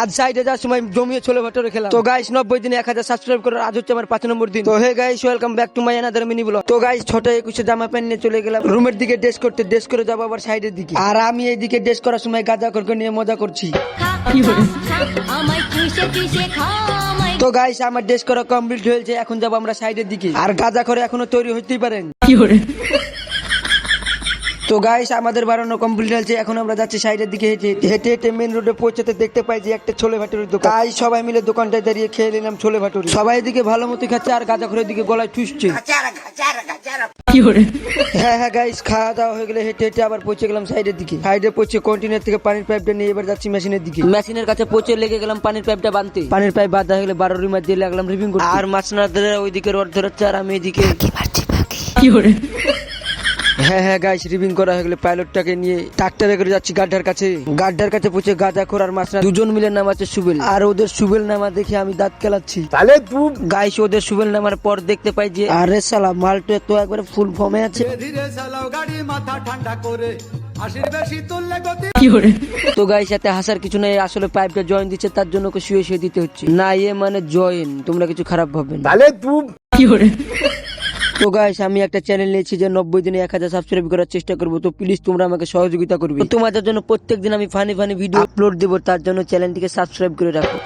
আজ সাইডে যাওয়ার সময় জমিয়ে ছোলে ভাটরে খেলাম। তো গাইস নব্বই দিনে এক হাজার সাবস্ক্রাইব করার আজ হচ্ছে আমার পাঁচ নম্বর দিন। তো hey guys welcome back to my another mini blog তো গাইস ছোট একুশে জামা প্যান্ট নিয়ে চলে গেলাম। রুমের দিকে ড্রেস করতে ড্রেস করে যাব আবার সাইডের দিকে। আর আমি এইদিকে ড্রেস করার সময় গাঁজা করকে নিয়ে মজা করছি। তো গাইস আমার ড্রেস করা কমপ্লিট হয়েছে এখন যাব আমরা সাইডের দিকে। আর গাঁজা করে এখনও তৈরি হইতেই পারেন। তো গাইস আমাদের বাড়ানো কমপ্লিট হয়েছে। এখন আমরা যাচ্ছি সাইডের দিকে হেঁটে হেঁটে। হেঁটে মেন রোডে পৌঁছাতে দেখতে পাই যে একটা ছোলে ভাটুরির দোকান। তাই সবাই মিলে দোকানটায় দাঁড়িয়ে খেয়ে নিলাম ছোলে ভাটুরি। সবাই এদিকে ভালো মতো খাচ্ছে আর গাঁজা করে দিকে গলায় ঠুসছে। হ্যাঁ হ্যাঁ গাইস খাওয়া দাওয়া হয়ে গেলে হেঁটে হেঁটে আবার পৌঁছে গেলাম সাইডের দিকে। সাইডে পৌঁছে কন্টিনার থেকে পানির পাইপটা নিয়ে এবার যাচ্ছি মেশিনের দিকে। মেশিনের কাছে পৌঁছে লেগে গেলাম পানির পাইপটা বানতে। পানির পাইপ বাঁধা হয়ে গেলে বারো রিমার দিয়ে লাগলাম রিভিং করতে। আর মাছ না ধরে ওইদিকে রড ধরাচ্ছে আর আমি এদিকে হ্যাঁ হ্যাঁ গাইস রিভিং করা হয়ে গেলে পাইলটটাকে নিয়ে ট্রাক্টরে করে যাচ্ছি গাড্ডার কাছে। গাড্ডার কাছে পৌঁছে গাঁজা খোর মাছ দুজন মিলে নামাচ্ছে সুবেল। আর ওদের সুবেল নামা দেখে আমি দাঁত কেলাচ্ছি। তাহলে তুই গাইস ওদের সুবেল নামার পর দেখতে পাই যে আরে সালা মালটা তো একবারে ফুল ফর্মে আছে। ধীরে চালাও গাড়ি মাথা ঠান্ডা করে তো গাইস এতে হাসার কিছু নেই আসলে পাইপটা জয়েন দিচ্ছে তার জন্য ওকে শুয়ে শুয়ে দিতে হচ্ছে। না ইয়ে মানে জয়েন তোমরা কিছু খারাপ ভাববেন না। তাহলে তুই তো গাইস আমি একটা চ্যানেল নিয়েছি যে নব্বই দিনে এক হাজার সাবস্ক্রাইব করার চেষ্টা করব। তো প্লিজ তোমরা আমাকে সহযোগিতা করবে। তোমাদের জন্য প্রত্যেক দিন আমি ফানি ফানি ভিডিও আপলোড দেবো, তার জন্য চ্যানেলটিকে সাবস্ক্রাইব করে রাখো।